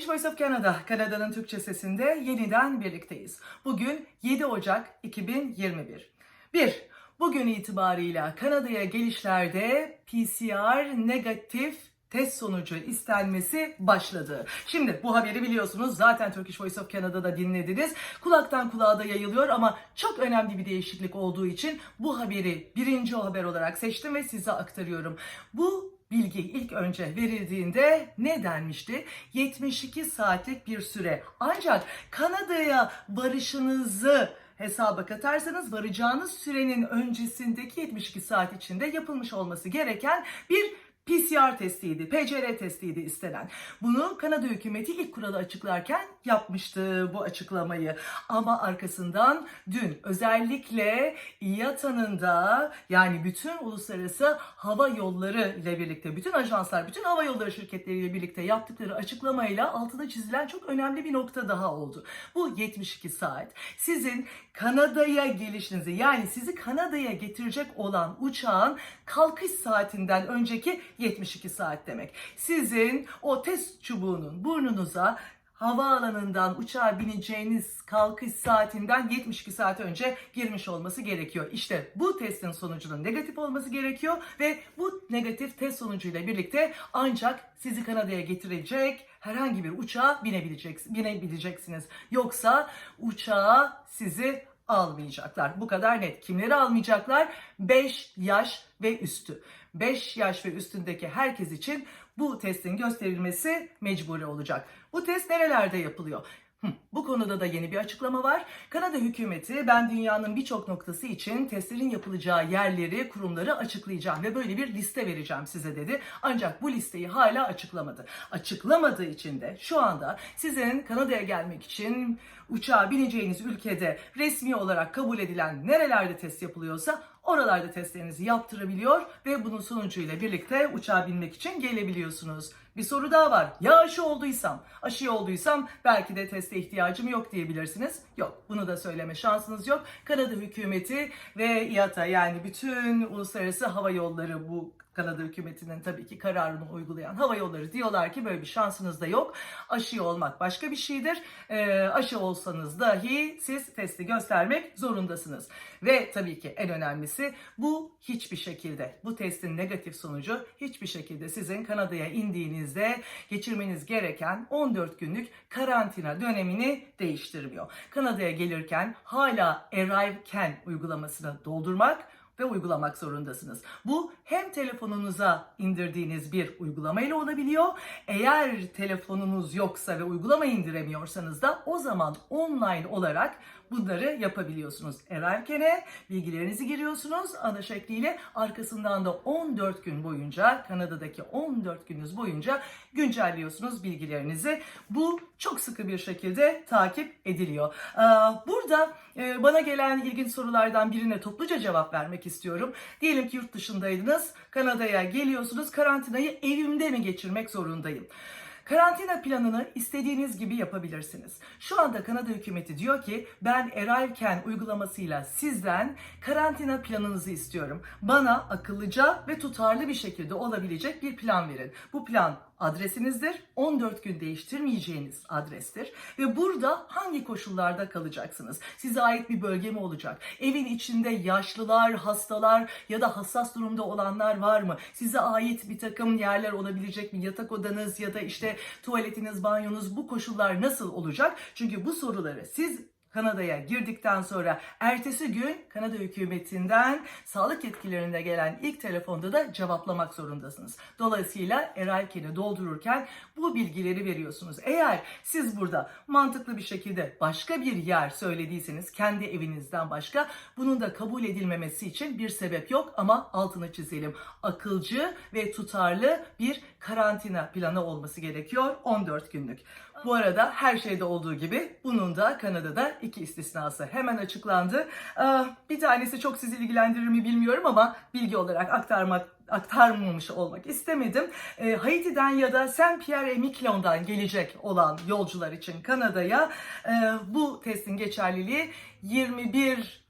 Turkish Voice of Canada, Kanada'nın Türkçe sesinde yeniden birlikteyiz. Bugün 7 Ocak 2021. 1. Bugün itibarıyla Kanada'ya gelişlerde PCR negatif test sonucu istenmesi başladı. Şimdi bu haberi biliyorsunuz zaten Turkish Voice of Canada'da dinlediniz. Kulaktan kulağa da yayılıyor ama çok önemli bir değişiklik olduğu için bu haberi birinci haber olarak seçtim ve size aktarıyorum. Bu bilgi ilk önce verildiğinde ne denmişti? 72 saatlik bir süre. Ancak Kanada'ya varışınızı hesaba katarsanız varacağınız sürenin öncesindeki 72 saat içinde yapılmış olması gereken bir PCR testiydi, PCR testiydi istenen. Bunu Kanada hükümeti ilk kuralı açıklarken yapmıştı bu açıklamayı. Ama arkasından dün özellikle IATA'nın da yani bütün uluslararası hava yolları ile birlikte, bütün ajanslar, bütün hava yolları şirketleriyle birlikte yaptıkları açıklamayla altına çizilen çok önemli bir nokta daha oldu. Bu 72 saat sizin Kanada'ya gelişinizi yani sizi Kanada'ya getirecek olan uçağın kalkış saatinden önceki 72 saat demek. Sizin o test çubuğunun burnunuza havaalanından uçağa bineceğiniz kalkış saatinden 72 saat önce girmiş olması gerekiyor. İşte bu testin sonucunun negatif olması gerekiyor ve bu negatif test sonucuyla birlikte ancak sizi Kanada'ya getirecek herhangi bir uçağa binebileceksiniz. binebileceksiniz. Yoksa uçağa sizi almayacaklar. Bu kadar net. Kimleri almayacaklar? 5 yaş ve üstü. 5 yaş ve üstündeki herkes için bu testin gösterilmesi mecburi olacak. Bu test nerelerde yapılıyor? Bu konuda da yeni bir açıklama var. Kanada hükümeti ben dünyanın birçok noktası için testlerin yapılacağı yerleri, kurumları açıklayacağım ve böyle bir liste vereceğim size dedi. Ancak bu listeyi hala açıklamadı. Açıklamadığı için de şu anda sizin Kanada'ya gelmek için uçağa bineceğiniz ülkede resmi olarak kabul edilen nerelerde test yapılıyorsa oralarda testlerinizi yaptırabiliyor ve bunun sonucuyla birlikte uçağa binmek için gelebiliyorsunuz. Bir soru daha var. Ya aşı olduysam, aşı olduysam belki de teste ihtiyacım yok diyebilirsiniz. Yok, bunu da söyleme şansınız yok. Kanada hükümeti ve IATA yani bütün uluslararası hava yolları bu Kanada hükümetinin tabii ki kararını uygulayan hava yolları diyorlar ki böyle bir şansınız da yok. Aşı olmak başka bir şeydir. E, aşı olsanız dahi siz testi göstermek zorundasınız. Ve tabii ki en önemlisi bu hiçbir şekilde bu testin negatif sonucu hiçbir şekilde sizin Kanada'ya indiğinizde geçirmeniz gereken 14 günlük karantina dönemini değiştirmiyor. Kanada'ya gelirken hala Arrive Can uygulamasını doldurmak ve uygulamak zorundasınız. Bu hem telefonunuza indirdiğiniz bir uygulamayla olabiliyor. Eğer telefonunuz yoksa ve uygulama indiremiyorsanız da o zaman online olarak bunları yapabiliyorsunuz. Ererken'e bilgilerinizi giriyorsunuz ana şekliyle. Arkasından da 14 gün boyunca Kanada'daki 14 gününüz boyunca güncelliyorsunuz bilgilerinizi. Bu çok sıkı bir şekilde takip ediliyor. Burada e, bana gelen ilginç sorulardan birine topluca cevap vermek istiyorum. Diyelim ki yurt dışındaydınız, Kanada'ya geliyorsunuz, karantinayı evimde mi geçirmek zorundayım? Karantina planını istediğiniz gibi yapabilirsiniz. Şu anda Kanada hükümeti diyor ki ben Arrivecan uygulamasıyla sizden karantina planınızı istiyorum. Bana akıllıca ve tutarlı bir şekilde olabilecek bir plan verin. Bu plan adresinizdir. 14 gün değiştirmeyeceğiniz adrestir. Ve burada hangi koşullarda kalacaksınız? Size ait bir bölge mi olacak? Evin içinde yaşlılar, hastalar ya da hassas durumda olanlar var mı? Size ait bir takım yerler olabilecek mi? Yatak odanız ya da işte tuvaletiniz, banyonuz bu koşullar nasıl olacak? Çünkü bu soruları siz Kanada'ya girdikten sonra ertesi gün Kanada hükümetinden sağlık yetkililerine gelen ilk telefonda da cevaplamak zorundasınız. Dolayısıyla Eralken'i doldururken bu bilgileri veriyorsunuz. Eğer siz burada mantıklı bir şekilde başka bir yer söylediyseniz kendi evinizden başka bunun da kabul edilmemesi için bir sebep yok ama altını çizelim. Akılcı ve tutarlı bir karantina planı olması gerekiyor 14 günlük. Bu arada her şeyde olduğu gibi bunun da Kanada'da iki istisnası hemen açıklandı. Bir tanesi çok sizi ilgilendirir mi bilmiyorum ama bilgi olarak aktarmak aktarmamış olmak istemedim. E, Haiti'den ya da Saint Pierre et Miquelon'dan gelecek olan yolcular için Kanada'ya e, bu testin geçerliliği 21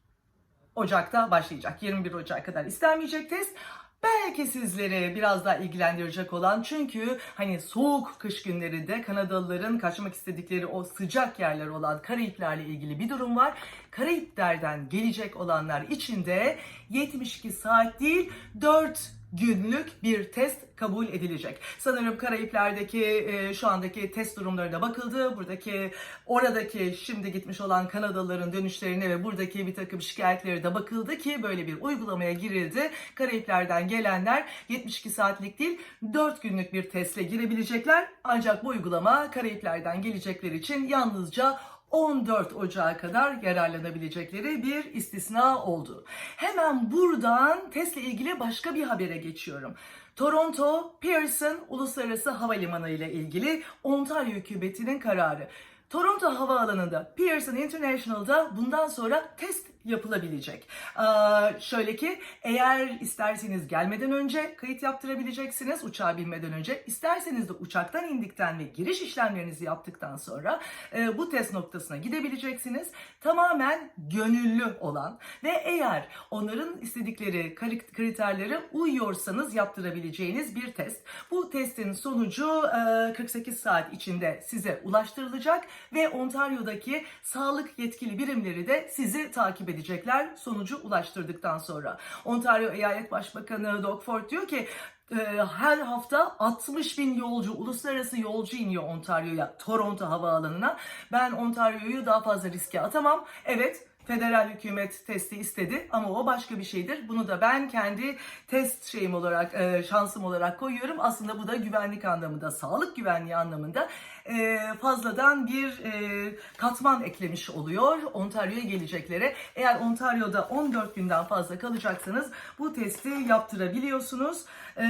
Ocak'ta başlayacak. 21 Ocak kadar istenmeyecek test. Belki sizleri biraz daha ilgilendirecek olan çünkü hani soğuk kış günlerinde Kanadalıların kaçmak istedikleri o sıcak yerler olan Karayiplerle ilgili bir durum var. Karayiplerden gelecek olanlar için de 72 saat değil 4 günlük bir test kabul edilecek. Sanırım Karayipler'deki e, şu andaki test durumlarına bakıldı. Buradaki oradaki şimdi gitmiş olan Kanadalıların dönüşlerine ve buradaki bir takım şikayetleri de bakıldı ki böyle bir uygulamaya girildi. Karayipler'den gelenler 72 saatlik değil 4 günlük bir testle girebilecekler. Ancak bu uygulama Karayipler'den gelecekler için yalnızca 14 Ocağı kadar yararlanabilecekleri bir istisna oldu. Hemen buradan testle ilgili başka bir habere geçiyorum. Toronto Pearson Uluslararası Havalimanı ile ilgili Ontario hükümetinin kararı. Toronto Havaalanı'nda Pearson International'da bundan sonra test yapılabilecek. Ee, şöyle ki eğer isterseniz gelmeden önce kayıt yaptırabileceksiniz uçağa binmeden önce. İsterseniz de uçaktan indikten ve giriş işlemlerinizi yaptıktan sonra e, bu test noktasına gidebileceksiniz. Tamamen gönüllü olan ve eğer onların istedikleri kri- kriterlere uyuyorsanız yaptırabileceğiniz bir test. Bu testin sonucu e, 48 saat içinde size ulaştırılacak ve Ontario'daki sağlık yetkili birimleri de sizi takip edecekler sonucu ulaştırdıktan sonra. Ontario Eyalet Başbakanı Doug Ford diyor ki e, her hafta 60 bin yolcu, uluslararası yolcu iniyor Ontario'ya, Toronto Havaalanı'na. Ben Ontario'yu daha fazla riske atamam. Evet, federal hükümet testi istedi ama o başka bir şeydir. Bunu da ben kendi test şeyim olarak, e, şansım olarak koyuyorum. Aslında bu da güvenlik anlamında, sağlık güvenliği anlamında e, fazladan bir e, katman eklemiş oluyor Ontario'ya geleceklere. Eğer Ontario'da 14 günden fazla kalacaksanız bu testi yaptırabiliyorsunuz E,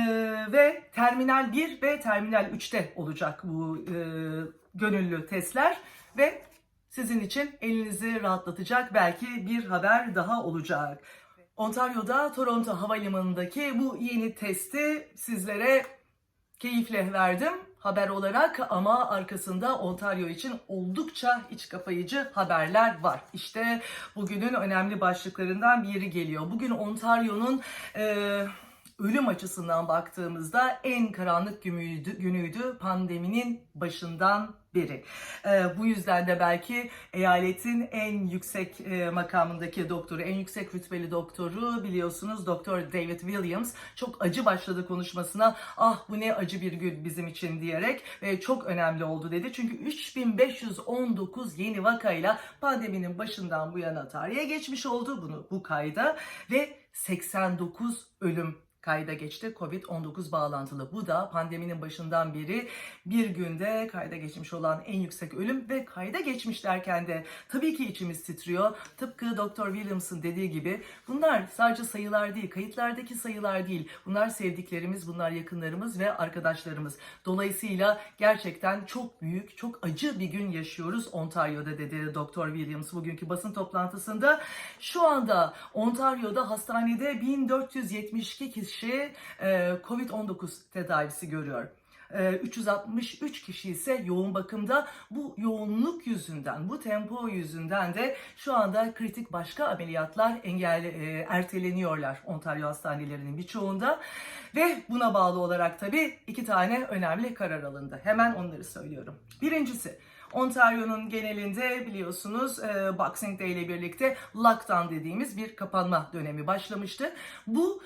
ve Terminal 1 ve Terminal 3'te olacak bu e, gönüllü testler ve sizin için elinizi rahatlatacak belki bir haber daha olacak. Ontario'da Toronto Havalimanı'ndaki bu yeni testi sizlere keyifle verdim haber olarak ama arkasında Ontario için oldukça iç kapayıcı haberler var. İşte bugünün önemli başlıklarından biri geliyor. Bugün Ontario'nun e, ölüm açısından baktığımızda en karanlık günüydü, günüydü pandeminin başından beri. Ee, bu yüzden de belki eyaletin en yüksek e, makamındaki doktoru, en yüksek rütbeli doktoru biliyorsunuz Doktor David Williams çok acı başladı konuşmasına. Ah bu ne acı bir gün bizim için diyerek ve çok önemli oldu dedi. Çünkü 3519 yeni vakayla pandeminin başından bu yana tarihe geçmiş oldu bunu bu kayda ve 89 ölüm kayda geçti. Covid-19 bağlantılı. Bu da pandeminin başından beri bir günde kayda geçmiş olan en yüksek ölüm ve kayda geçmiş derken de tabii ki içimiz titriyor. Tıpkı Dr. Williams'ın dediği gibi bunlar sadece sayılar değil, kayıtlardaki sayılar değil. Bunlar sevdiklerimiz, bunlar yakınlarımız ve arkadaşlarımız. Dolayısıyla gerçekten çok büyük, çok acı bir gün yaşıyoruz Ontario'da dedi Dr. Williams bugünkü basın toplantısında. Şu anda Ontario'da hastanede 1472 kişi kişi e, Covid-19 tedavisi görüyor. 363 kişi ise yoğun bakımda bu yoğunluk yüzünden, bu tempo yüzünden de şu anda kritik başka ameliyatlar engel e, erteleniyorlar Ontario hastanelerinin birçoğunda ve buna bağlı olarak tabii iki tane önemli karar alındı. Hemen onları söylüyorum. Birincisi Ontario'nun genelinde biliyorsunuz e, Boxing Day ile birlikte lockdown dediğimiz bir kapanma dönemi başlamıştı. Bu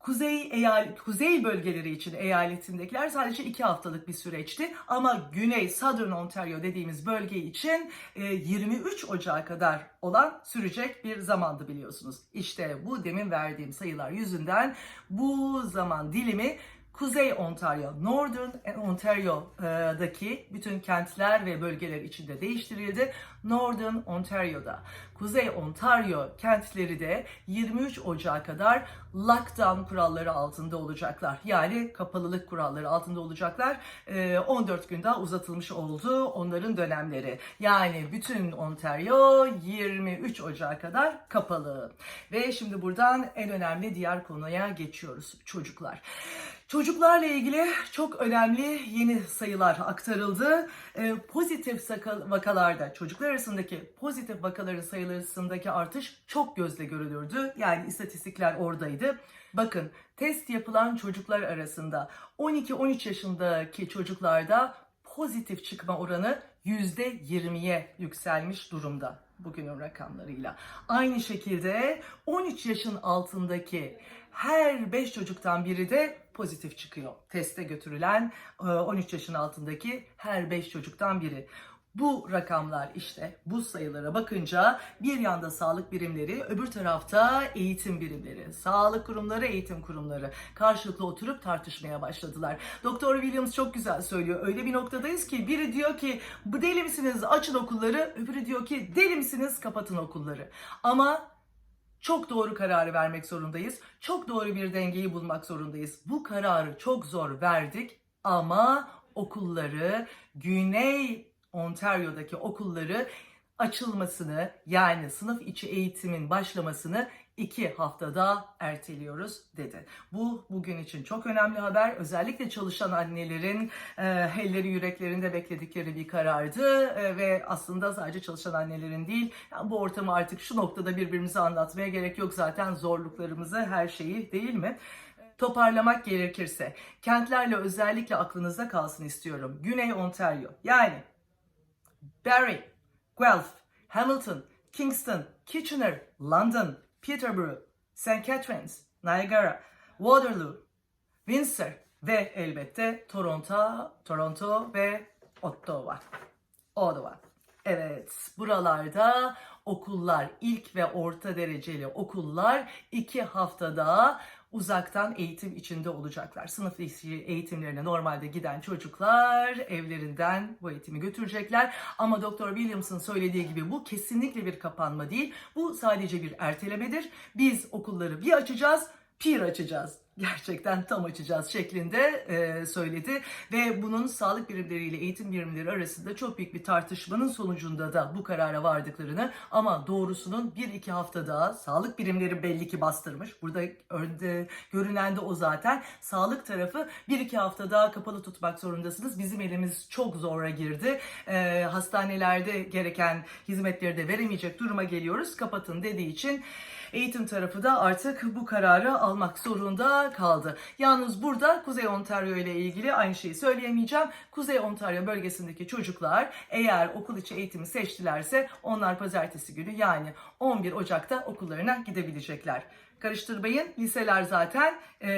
Kuzey eyalet, kuzey bölgeleri için eyaletindekiler sadece iki haftalık bir süreçti. Ama Güney Southern Ontario dediğimiz bölge için 23 Ocağı kadar olan sürecek bir zamandı biliyorsunuz. İşte bu demin verdiğim sayılar yüzünden bu zaman dilimi Kuzey Ontario, Northern Ontario'daki bütün kentler ve bölgeler içinde değiştirildi. Northern Ontario'da, Kuzey Ontario kentleri de 23 Ocağı kadar lockdown kuralları altında olacaklar. Yani kapalılık kuralları altında olacaklar. 14 gün daha uzatılmış oldu onların dönemleri. Yani bütün Ontario 23 Ocağı kadar kapalı. Ve şimdi buradan en önemli diğer konuya geçiyoruz çocuklar. Çocuklarla ilgili çok önemli yeni sayılar aktarıldı. Ee, pozitif vakalarda, çocuklar arasındaki pozitif vakaların sayılarındaki artış çok gözle görülürdü. Yani istatistikler oradaydı. Bakın test yapılan çocuklar arasında 12-13 yaşındaki çocuklarda pozitif çıkma oranı %20'ye yükselmiş durumda bugünün rakamlarıyla. Aynı şekilde 13 yaşın altındaki her 5 çocuktan biri de pozitif çıkıyor. Teste götürülen e, 13 yaşın altındaki her 5 çocuktan biri. Bu rakamlar işte bu sayılara bakınca bir yanda sağlık birimleri, öbür tarafta eğitim birimleri, sağlık kurumları, eğitim kurumları karşılıklı oturup tartışmaya başladılar. Doktor Williams çok güzel söylüyor. Öyle bir noktadayız ki biri diyor ki bu deli misiniz açın okulları, öbürü diyor ki deli misiniz kapatın okulları. Ama çok doğru kararı vermek zorundayız. Çok doğru bir dengeyi bulmak zorundayız. Bu kararı çok zor verdik ama okulları Güney Ontario'daki okulları açılmasını yani sınıf içi eğitimin başlamasını iki haftada erteliyoruz dedi. Bu bugün için çok önemli haber. Özellikle çalışan annelerin e, elleri yüreklerinde bekledikleri bir karardı E, ve aslında sadece çalışan annelerin değil yani bu ortamı artık şu noktada birbirimize anlatmaya gerek yok zaten zorluklarımızı her şeyi değil mi? Toparlamak gerekirse kentlerle özellikle aklınızda kalsın istiyorum. Güney Ontario yani Barrie, Guelph, Hamilton, Kingston, Kitchener, London, Peterborough, St. Catharines, Niagara, Waterloo, Windsor ve elbette Toronto, Toronto ve Ottawa. Ottawa. Evet, buralarda okullar, ilk ve orta dereceli okullar iki haftada uzaktan eğitim içinde olacaklar. Sınıf içi eğitimlerine normalde giden çocuklar evlerinden bu eğitimi götürecekler. Ama Dr. Williams'ın söylediği gibi bu kesinlikle bir kapanma değil. Bu sadece bir ertelemedir. Biz okulları bir açacağız, pir açacağız gerçekten tam açacağız şeklinde e, söyledi ve bunun sağlık birimleriyle eğitim birimleri arasında çok büyük bir tartışmanın sonucunda da bu karara vardıklarını ama doğrusunun bir iki hafta daha sağlık birimleri belli ki bastırmış. Burada önde görünen de o zaten. Sağlık tarafı bir iki hafta daha kapalı tutmak zorundasınız. Bizim elimiz çok zora girdi. E, hastanelerde gereken hizmetleri de veremeyecek duruma geliyoruz. Kapatın dediği için Eğitim tarafı da artık bu kararı almak zorunda kaldı. Yalnız burada Kuzey Ontario ile ilgili aynı şeyi söyleyemeyeceğim. Kuzey Ontario bölgesindeki çocuklar eğer okul içi eğitimi seçtilerse onlar pazartesi günü yani 11 Ocak'ta okullarına gidebilecekler. Karıştırmayın. Liseler zaten e,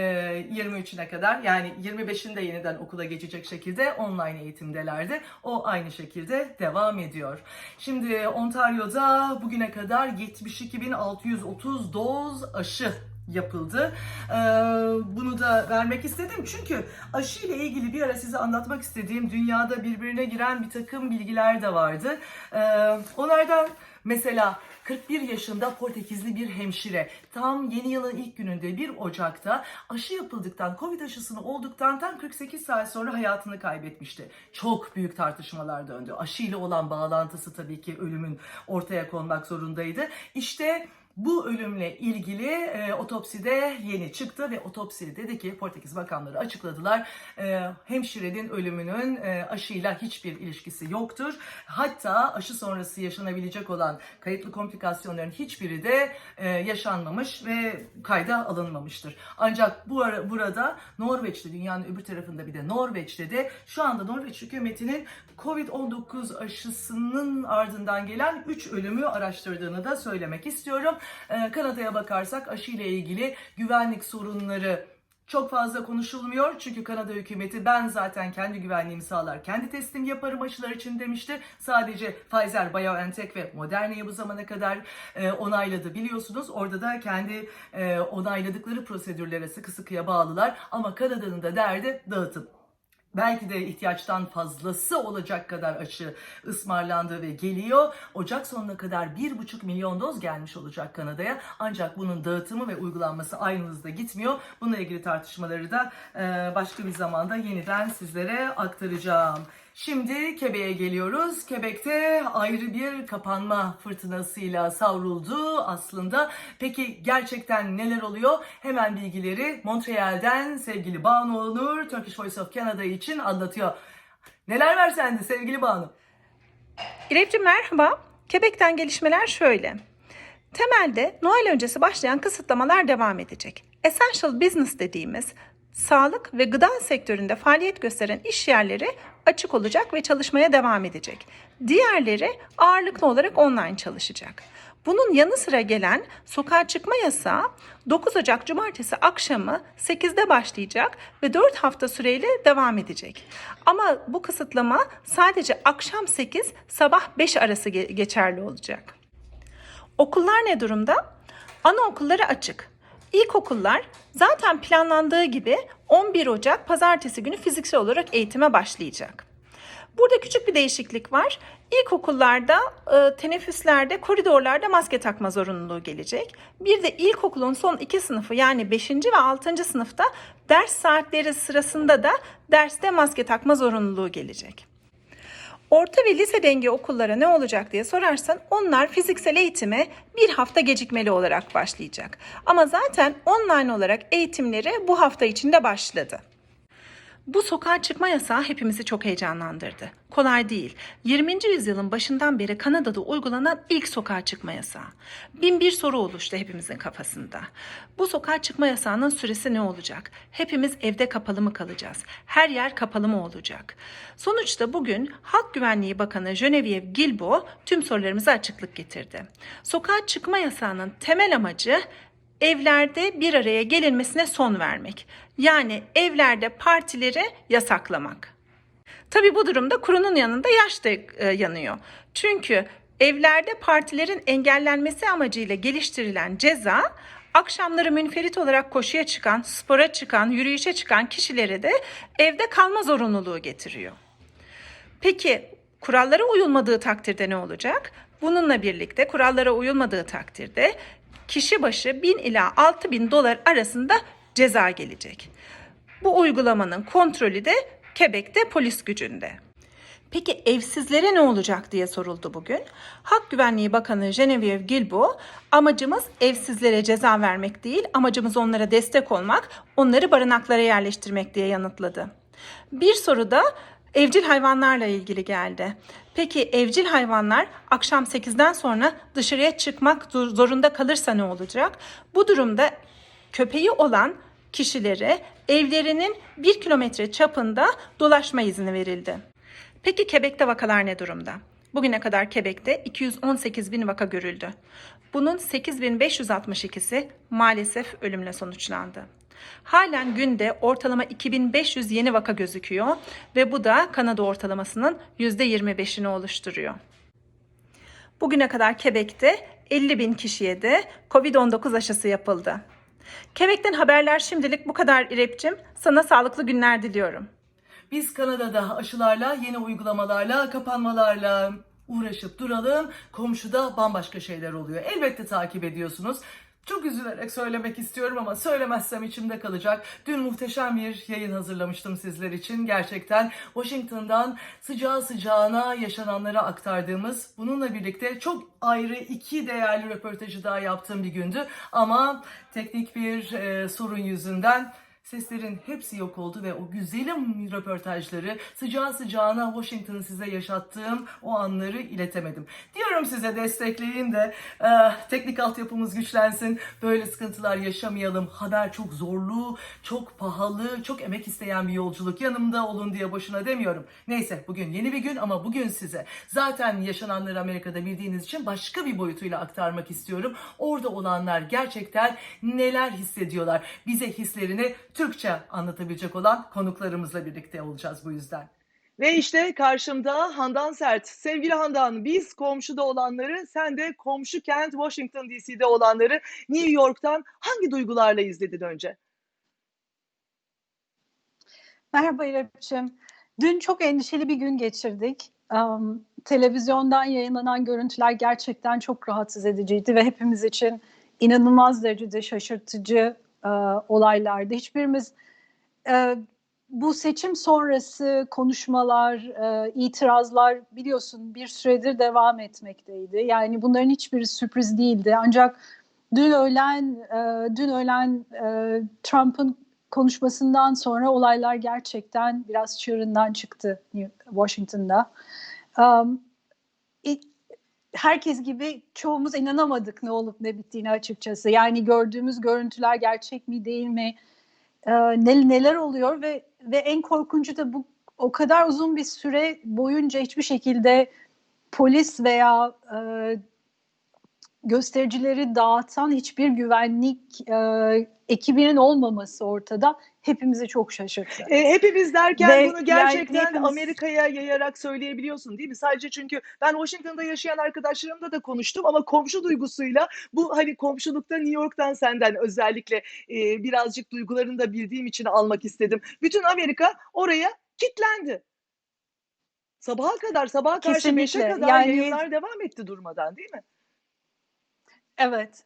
23'üne kadar yani 25'inde yeniden okula geçecek şekilde online eğitimdelerdi. O aynı şekilde devam ediyor. Şimdi Ontario'da bugüne kadar 72.630 doz aşı yapıldı. Ee, bunu da vermek istedim çünkü aşı ile ilgili bir ara size anlatmak istediğim dünyada birbirine giren bir takım bilgiler de vardı. Ee, onlardan mesela 41 yaşında Portekizli bir hemşire tam yeni yılın ilk gününde 1 Ocak'ta aşı yapıldıktan, Covid aşısını olduktan tam 48 saat sonra hayatını kaybetmişti. Çok büyük tartışmalar döndü. Aşı ile olan bağlantısı tabii ki ölümün ortaya konmak zorundaydı. İşte bu ölümle ilgili e, otopside yeni çıktı ve otopsi dedi ki Portekiz bakanları açıkladılar. E, hemşirenin ölümünün e, aşıyla hiçbir ilişkisi yoktur. Hatta aşı sonrası yaşanabilecek olan kayıtlı komplikasyonların hiçbiri de e, yaşanmamış ve kayda alınmamıştır. Ancak bu ara, burada Norveç'te dünyanın öbür tarafında bir de Norveç'te de şu anda Norveç hükümetinin Covid-19 aşısının ardından gelen 3 ölümü araştırdığını da söylemek istiyorum. Ee, Kanada'ya bakarsak aşı ile ilgili güvenlik sorunları çok fazla konuşulmuyor çünkü Kanada hükümeti ben zaten kendi güvenliğimi sağlar, kendi testimi yaparım aşılar için demişti. Sadece Pfizer, BioNTech ve Moderna'yı bu zamana kadar e, onayladı biliyorsunuz. Orada da kendi e, onayladıkları prosedürlere sıkı sıkıya bağlılar ama Kanada'nın da derdi dağıtım. Belki de ihtiyaçtan fazlası olacak kadar aşı ısmarlandı ve geliyor. Ocak sonuna kadar 1,5 milyon doz gelmiş olacak Kanada'ya. Ancak bunun dağıtımı ve uygulanması aynı hızda gitmiyor. Bununla ilgili tartışmaları da başka bir zamanda yeniden sizlere aktaracağım. Şimdi Quebec'e geliyoruz. Quebec'te ayrı bir kapanma fırtınasıyla savruldu aslında. Peki gerçekten neler oluyor? Hemen bilgileri Montreal'den sevgili Banu Onur, Turkish Voice of Canada için anlatıyor. Neler var sende sevgili Banu? İrevciğim merhaba. Quebec'ten gelişmeler şöyle. Temelde Noel öncesi başlayan kısıtlamalar devam edecek. Essential business dediğimiz sağlık ve gıda sektöründe faaliyet gösteren iş yerleri açık olacak ve çalışmaya devam edecek. Diğerleri ağırlıklı olarak online çalışacak. Bunun yanı sıra gelen sokağa çıkma yasağı 9 Ocak Cumartesi akşamı 8'de başlayacak ve 4 hafta süreyle devam edecek. Ama bu kısıtlama sadece akşam 8 sabah 5 arası ge- geçerli olacak. Okullar ne durumda? Anaokulları açık. İlkokullar zaten planlandığı gibi 11 Ocak pazartesi günü fiziksel olarak eğitime başlayacak. Burada küçük bir değişiklik var. İlkokullarda, e, teneffüslerde, koridorlarda maske takma zorunluluğu gelecek. Bir de ilkokulun son iki sınıfı yani 5. ve 6. sınıfta ders saatleri sırasında da derste maske takma zorunluluğu gelecek. Orta ve lise dengi okullara ne olacak diye sorarsan onlar fiziksel eğitime bir hafta gecikmeli olarak başlayacak. Ama zaten online olarak eğitimleri bu hafta içinde başladı. Bu sokağa çıkma yasağı hepimizi çok heyecanlandırdı. Kolay değil. 20. yüzyılın başından beri Kanada'da uygulanan ilk sokağa çıkma yasağı. Bin bir soru oluştu hepimizin kafasında. Bu sokağa çıkma yasağının süresi ne olacak? Hepimiz evde kapalı mı kalacağız? Her yer kapalı mı olacak? Sonuçta bugün Halk Güvenliği Bakanı Genevieve Guilbeault tüm sorularımıza açıklık getirdi. Sokağa çıkma yasağının temel amacı evlerde bir araya gelinmesine son vermek. Yani evlerde partileri yasaklamak. Tabi bu durumda kurunun yanında yaş da e, yanıyor. Çünkü evlerde partilerin engellenmesi amacıyla geliştirilen ceza akşamları münferit olarak koşuya çıkan, spora çıkan, yürüyüşe çıkan kişilere de evde kalma zorunluluğu getiriyor. Peki kurallara uyulmadığı takdirde ne olacak? Bununla birlikte kurallara uyulmadığı takdirde kişi başı 1000 ila 6000 dolar arasında ceza gelecek. Bu uygulamanın kontrolü de Quebec'te polis gücünde. Peki evsizlere ne olacak diye soruldu bugün. Hak Güvenliği Bakanı Genevieve Guilbeault, amacımız evsizlere ceza vermek değil, amacımız onlara destek olmak, onları barınaklara yerleştirmek diye yanıtladı. Bir soru da evcil hayvanlarla ilgili geldi. Peki evcil hayvanlar akşam 8'den sonra dışarıya çıkmak zorunda kalırsa ne olacak? Bu durumda köpeği olan kişilere evlerinin 1 kilometre çapında dolaşma izni verildi. Peki Quebec'te vakalar ne durumda? Bugüne kadar Quebec'te 218 bin vaka görüldü. Bunun 8562'si maalesef ölümle sonuçlandı. Halen günde ortalama 2500 yeni vaka gözüküyor ve bu da Kanada ortalamasının %25'ini oluştururuyor. Bugüne kadar Quebec'te 50 bin kişiye de COVID-19 aşısı yapıldı. Quebec'ten haberler şimdilik bu kadar İrep'cim. Sana sağlıklı günler diliyorum. Biz Kanada'da aşılarla, yeni uygulamalarla, kapanmalarla uğraşıp duralım. Komşuda bambaşka şeyler oluyor. Elbette takip ediyorsunuz. Çok üzülerek söylemek istiyorum ama söylemezsem içimde kalacak. Dün muhteşem bir yayın hazırlamıştım sizler için. Gerçekten Washington'dan sıcağı sıcağına yaşananları aktardığımız, bununla birlikte çok ayrı iki değerli röportajı daha yaptığım bir gündü. Ama teknik bir e, sorun yüzünden Seslerin hepsi yok oldu ve o güzelim röportajları sıcağı sıcağına Washington'ı size yaşattığım o anları iletemedim. Diyorum size destekleyin de e, teknik altyapımız güçlensin. Böyle sıkıntılar yaşamayalım. Haber çok zorlu, çok pahalı, çok emek isteyen bir yolculuk. Yanımda olun diye boşuna demiyorum. Neyse bugün yeni bir gün ama bugün size zaten yaşananları Amerika'da bildiğiniz için başka bir boyutuyla aktarmak istiyorum. Orada olanlar gerçekten neler hissediyorlar? Bize hislerini Türkçe anlatabilecek olan konuklarımızla birlikte olacağız bu yüzden. Ve işte karşımda Handan Sert. Sevgili Handan, biz komşuda olanları, sen de komşu kent Washington DC'de olanları New York'tan hangi duygularla izledin önce? Merhaba İremciğim. Dün çok endişeli bir gün geçirdik. Um, televizyondan yayınlanan görüntüler gerçekten çok rahatsız ediciydi ve hepimiz için inanılmaz derecede şaşırtıcı e, olaylardı. Hiçbirimiz e, bu seçim sonrası konuşmalar, e, itirazlar biliyorsun bir süredir devam etmekteydi. Yani bunların hiçbiri sürpriz değildi. Ancak dün öğlen, e, dün öğlen e, Trump'ın konuşmasından sonra olaylar gerçekten biraz çığırından çıktı Washington'da. Um, herkes gibi çoğumuz inanamadık ne olup ne bittiğini açıkçası. Yani gördüğümüz görüntüler gerçek mi değil mi? Ee, ne, neler oluyor ve ve en korkuncu da bu o kadar uzun bir süre boyunca hiçbir şekilde polis veya e, göstericileri dağıtan hiçbir güvenlik e, ekibinin olmaması ortada hepimizi çok şaşırttı. E, hepimiz derken Ve bunu gerçekten yani hepimiz- Amerika'ya yayarak söyleyebiliyorsun değil mi? Sadece çünkü ben Washington'da yaşayan arkadaşlarımla da konuştum ama komşu duygusuyla bu hani komşulukta New York'tan senden özellikle e, birazcık duygularını da bildiğim için almak istedim. Bütün Amerika oraya kitlendi. Sabaha kadar, sabaha karşı 5'e Kesinlikle. kadar Yani- yayınlar devam etti durmadan değil mi? Evet.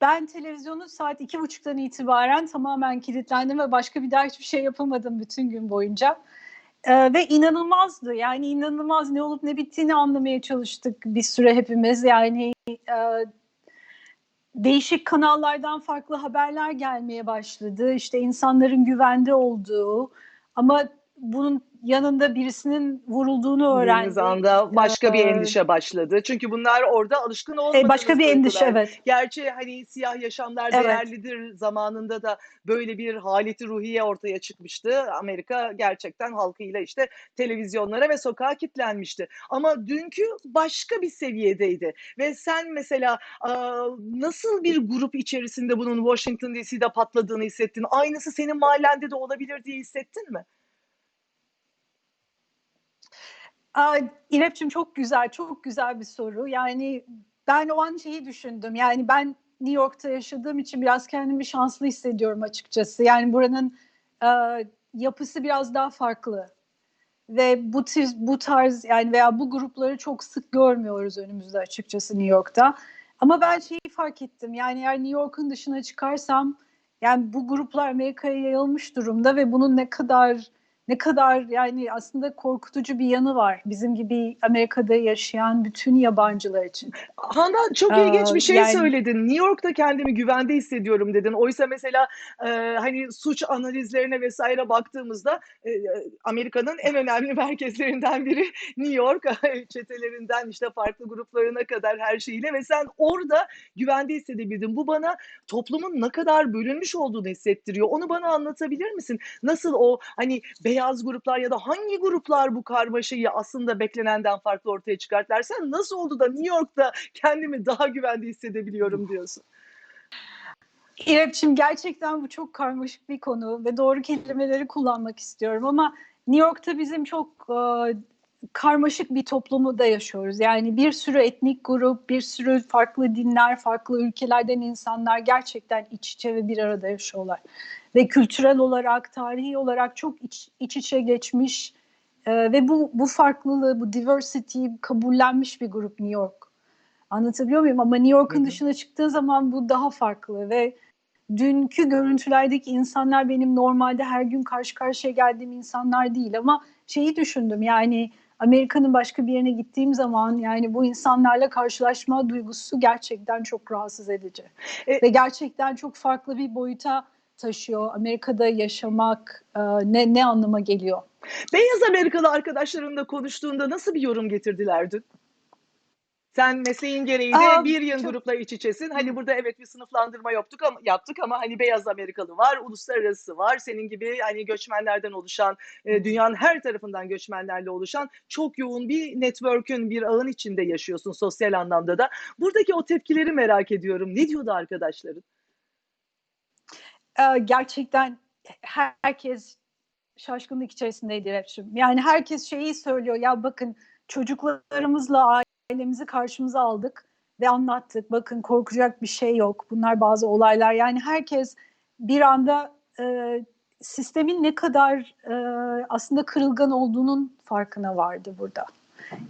Ben televizyonu saat iki buçuktan itibaren tamamen kilitlendim ve başka bir daha hiçbir şey yapamadım bütün gün boyunca. Ve inanılmazdı. Yani inanılmaz ne olup ne bittiğini anlamaya çalıştık bir süre hepimiz. Yani değişik kanallardan farklı haberler gelmeye başladı. İşte insanların güvende olduğu ama bunun yanında birisinin vurulduğunu öğrendik. anda başka bir Ee, endişe başladı. Çünkü bunlar orada alışkın olmadığımız E, Başka bir endişe duygular. evet. Gerçi hani siyah yaşamlar Evet. değerlidir zamanında da böyle bir haleti ruhiye ortaya çıkmıştı. Amerika gerçekten halkıyla işte televizyonlara ve sokağa kilitlenmişti. Ama dünkü başka bir seviyedeydi. Ve sen mesela nasıl bir grup içerisinde bunun Washington DC'de patladığını hissettin? Aynısı senin mahallende de olabilir diye hissettin mi? Aa, çok güzel, çok güzel bir soru. Yani ben o an şeyi düşündüm. Yani ben New York'ta yaşadığım için biraz kendimi şanslı hissediyorum açıkçası. Yani buranın e, yapısı biraz daha farklı. Ve bu tarz, bu tarz yani veya bu grupları çok sık görmüyoruz önümüzde açıkçası New York'ta. Ama ben şeyi fark ettim. Yani eğer New York'un dışına çıkarsam yani bu gruplar Amerika'ya yayılmış durumda ve bunun ne kadar ne kadar yani aslında korkutucu bir yanı var bizim gibi Amerika'da yaşayan bütün yabancılar için. Handan çok ilginç bir şey yani- söyledin. New York'ta kendimi güvende hissediyorum dedin. Oysa mesela e, hani suç analizlerine vesaire baktığımızda e, Amerika'nın en önemli merkezlerinden biri New York. Çetelerinden işte farklı gruplarına kadar her şeyiyle ve sen orada güvende hissedebildin. Bu bana toplumun ne kadar bölünmüş olduğunu hissettiriyor. Onu bana anlatabilir misin? Nasıl o hani beyaz gruplar ya da hangi gruplar bu karmaşayı aslında beklenenden farklı ortaya çıkarttılar? Sen nasıl oldu da New York'ta kendimi daha güvende hissedebiliyorum diyorsun? İremciğim gerçekten bu çok karmaşık bir konu ve doğru kelimeleri kullanmak istiyorum ama New York'ta bizim çok karmaşık bir toplumu da yaşıyoruz. Yani bir sürü etnik grup, bir sürü farklı dinler, farklı ülkelerden insanlar gerçekten iç içe ve bir arada yaşıyorlar. Ve kültürel olarak, tarihi olarak çok iç, iç içe geçmiş e, ve bu bu farklılığı, bu diversity kabullenmiş bir grup New York. Anlatabiliyor muyum? Ama New York'un dışına çıktığın zaman bu daha farklı ve dünkü görüntülerdeki insanlar benim normalde her gün karşı karşıya geldiğim insanlar değil ama şeyi düşündüm yani Amerika'nın başka bir yerine gittiğim zaman yani bu insanlarla karşılaşma duygusu gerçekten çok rahatsız edici. E- Ve gerçekten çok farklı bir boyuta taşıyor. Amerika'da yaşamak e, ne ne anlama geliyor? Beyaz Amerikalı arkadaşlarınla konuştuğunda nasıl bir yorum getirdiler dün? Sen mesleğin gereği de Aa, bir yığın çok- grupla iç içesin. Hani burada evet bir sınıflandırma yaptık ama yaptık ama hani beyaz Amerikalı var, uluslararası var. Senin gibi hani göçmenlerden oluşan, e, dünyanın her tarafından göçmenlerle oluşan çok yoğun bir network'ün, bir ağın içinde yaşıyorsun sosyal anlamda da. Buradaki o tepkileri merak ediyorum. Ne diyordu arkadaşların? e, gerçekten herkes şaşkınlık içerisindeydi Refşim. Yani herkes şeyi söylüyor ya bakın çocuklarımızla ailemizi karşımıza aldık ve anlattık. Bakın korkacak bir şey yok. Bunlar bazı olaylar. Yani herkes bir anda e, sistemin ne kadar e, aslında kırılgan olduğunun farkına vardı burada.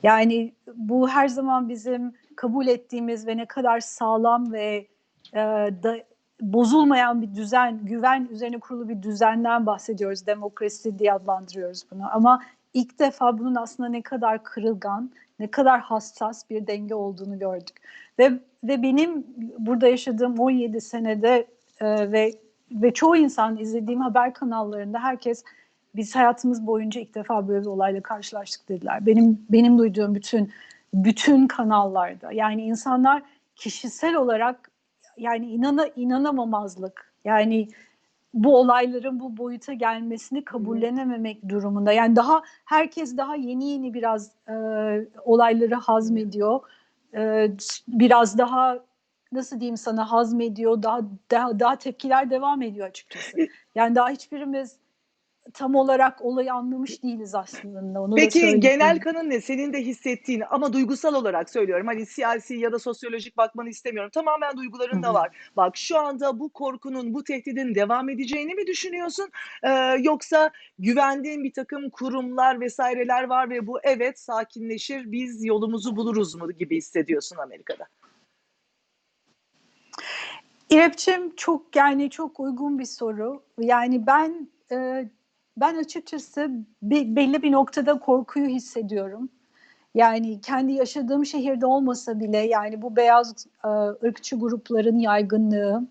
Yani bu her zaman bizim kabul ettiğimiz ve ne kadar sağlam ve e, da, bozulmayan bir düzen, güven üzerine kurulu bir düzenden bahsediyoruz. Demokrasi diye adlandırıyoruz bunu. Ama ilk defa bunun aslında ne kadar kırılgan, ne kadar hassas bir denge olduğunu gördük. Ve ve benim burada yaşadığım 17 senede e, ve ve çoğu insan izlediğim haber kanallarında herkes biz hayatımız boyunca ilk defa böyle bir olayla karşılaştık dediler. Benim benim duyduğum bütün bütün kanallarda yani insanlar kişisel olarak yani inana inanamamazlık yani bu olayların bu boyuta gelmesini kabullenememek durumunda. Yani daha herkes daha yeni yeni biraz e, olayları hazmediyor. E, biraz daha nasıl diyeyim sana hazmediyor. Daha daha daha tepkiler devam ediyor açıkçası. Yani daha hiçbirimiz tam olarak olayı anlamış değiliz aslında. Onu da Peki söyleyeyim. genel kanın ne? Senin de hissettiğin ama duygusal olarak söylüyorum. Hani siyasi ya da sosyolojik bakmanı istemiyorum. Tamamen duyguların da var. Bak şu anda bu korkunun, bu tehdidin devam edeceğini mi düşünüyorsun? Ee, yoksa güvendiğin bir takım kurumlar vesaireler var ve bu evet sakinleşir, biz yolumuzu buluruz mu gibi hissediyorsun Amerika'da? İrepçim çok yani çok uygun bir soru. Yani ben e, ben açıkçası be- belli bir noktada korkuyu hissediyorum. Yani kendi yaşadığım şehirde olmasa bile yani bu beyaz e, ırkçı grupların yaygınlığı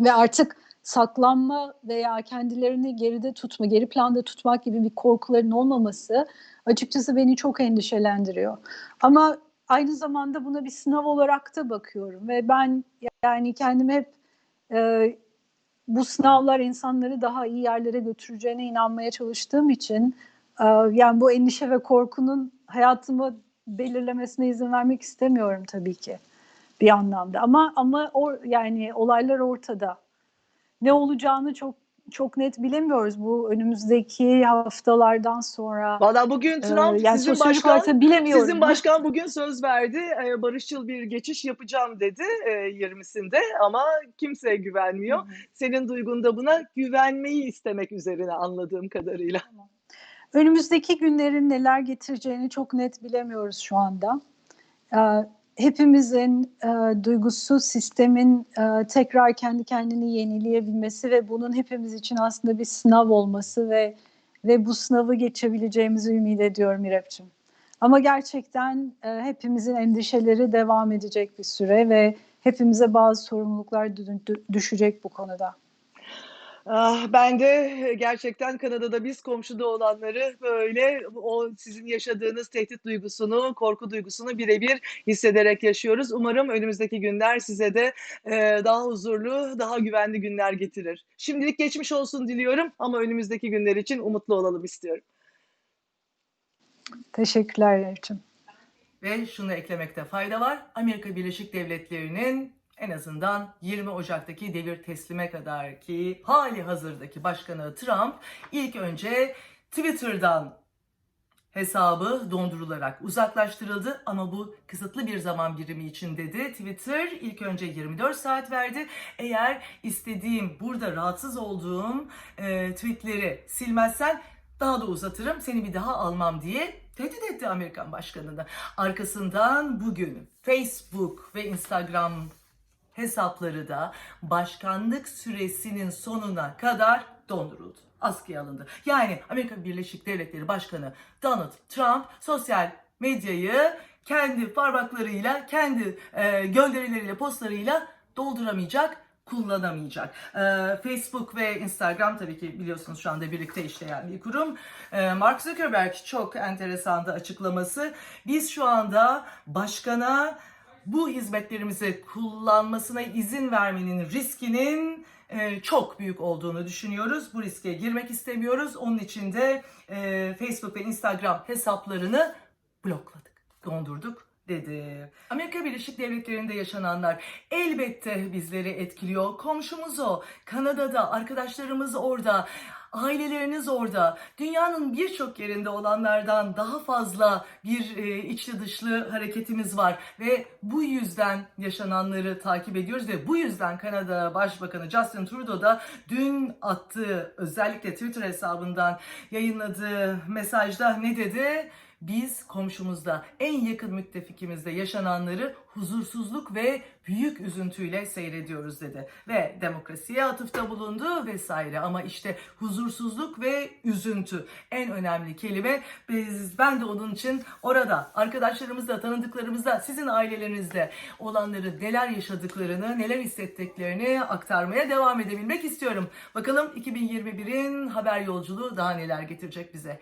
ve artık saklanma veya kendilerini geride tutma, geri planda tutmak gibi bir korkuların olmaması açıkçası beni çok endişelendiriyor. Ama aynı zamanda buna bir sınav olarak da bakıyorum ve ben yani kendimi hep e, bu sınavlar insanları daha iyi yerlere götüreceğine inanmaya çalıştığım için e, yani bu endişe ve korkunun hayatımı belirlemesine izin vermek istemiyorum tabii ki bir anlamda. Ama ama o yani olaylar ortada. Ne olacağını çok çok net bilemiyoruz bu önümüzdeki haftalardan sonra. Valla bugün Ee, Trump yani sizin başkan bilemiyorum. Sizin başkan bugün söz verdi. e, Barışçıl bir geçiş yapacağım dedi e, 20'sinde ama kimseye güvenmiyor. Hı hı. Senin duygunda buna güvenmeyi istemek üzerine anladığım kadarıyla. Önümüzdeki günlerin neler getireceğini çok net bilemiyoruz şu anda. Ee, hepimizin e, duygusu sistemin e, tekrar kendi kendini yenileyebilmesi ve bunun hepimiz için aslında bir sınav olması ve ve bu sınavı geçebileceğimizi ümit ediyorum İrepçim. Ama gerçekten e, hepimizin endişeleri devam edecek bir süre ve hepimize bazı sorumluluklar dü- dü- düşecek bu konuda. Ah, ben de gerçekten Kanada'da biz komşuda olanları böyle o sizin yaşadığınız tehdit duygusunu, korku duygusunu birebir hissederek yaşıyoruz. Umarım önümüzdeki günler size de e, daha huzurlu, daha güvenli günler getirir. Şimdilik geçmiş olsun diliyorum ama önümüzdeki günler için umutlu olalım istiyorum. Teşekkürler İrepçim. Ve şunu eklemekte fayda var. Amerika Birleşik Devletleri'nin en azından 20 Ocak'taki devir teslime kadar ki hali hazırdaki başkanı Trump ilk önce Twitter'dan hesabı dondurularak uzaklaştırıldı ama bu kısıtlı bir zaman birimi için dedi. Twitter ilk önce 24 saat verdi. Eğer istediğim burada rahatsız olduğum e, tweetleri silmezsen daha da uzatırım seni bir daha almam diye tehdit etti Amerikan başkanını. Arkasından bugün Facebook ve Instagram hesapları da başkanlık süresinin sonuna kadar donduruldu. Askıya alındı. Yani Amerika Birleşik Devletleri Başkanı Donald Trump sosyal medyayı kendi parmaklarıyla, kendi e, gönderileriyle, postlarıyla dolduramayacak, kullanamayacak. E, Facebook ve Instagram tabii ki biliyorsunuz şu anda birlikte işleyen bir kurum. E, Mark Zuckerberg çok enteresandı açıklaması. Biz şu anda başkana bu hizmetlerimizi kullanmasına izin vermenin riskinin e, çok büyük olduğunu düşünüyoruz. Bu riske girmek istemiyoruz. Onun için de e, Facebook ve Instagram hesaplarını blokladık, dondurduk dedi. Amerika Birleşik Devletleri'nde yaşananlar elbette bizleri etkiliyor. Komşumuz o. Kanada'da arkadaşlarımız orada. Aileleriniz orada. Dünyanın birçok yerinde olanlardan daha fazla bir e, içli dışlı hareketimiz var ve bu yüzden yaşananları takip ediyoruz ve bu yüzden Kanada Başbakanı Justin Trudeau da dün attığı özellikle Twitter hesabından yayınladığı mesajda ne dedi? Biz komşumuzda en yakın müttefikimizde yaşananları huzursuzluk ve büyük üzüntüyle seyrediyoruz dedi. Ve demokrasiye atıfta bulundu vesaire ama işte huzursuzluk ve üzüntü en önemli kelime. Biz, ben de onun için orada arkadaşlarımızla, tanıdıklarımızla, sizin ailelerinizde olanları neler yaşadıklarını, neler hissettiklerini aktarmaya devam edebilmek istiyorum. Bakalım 2021'in haber yolculuğu daha neler getirecek bize.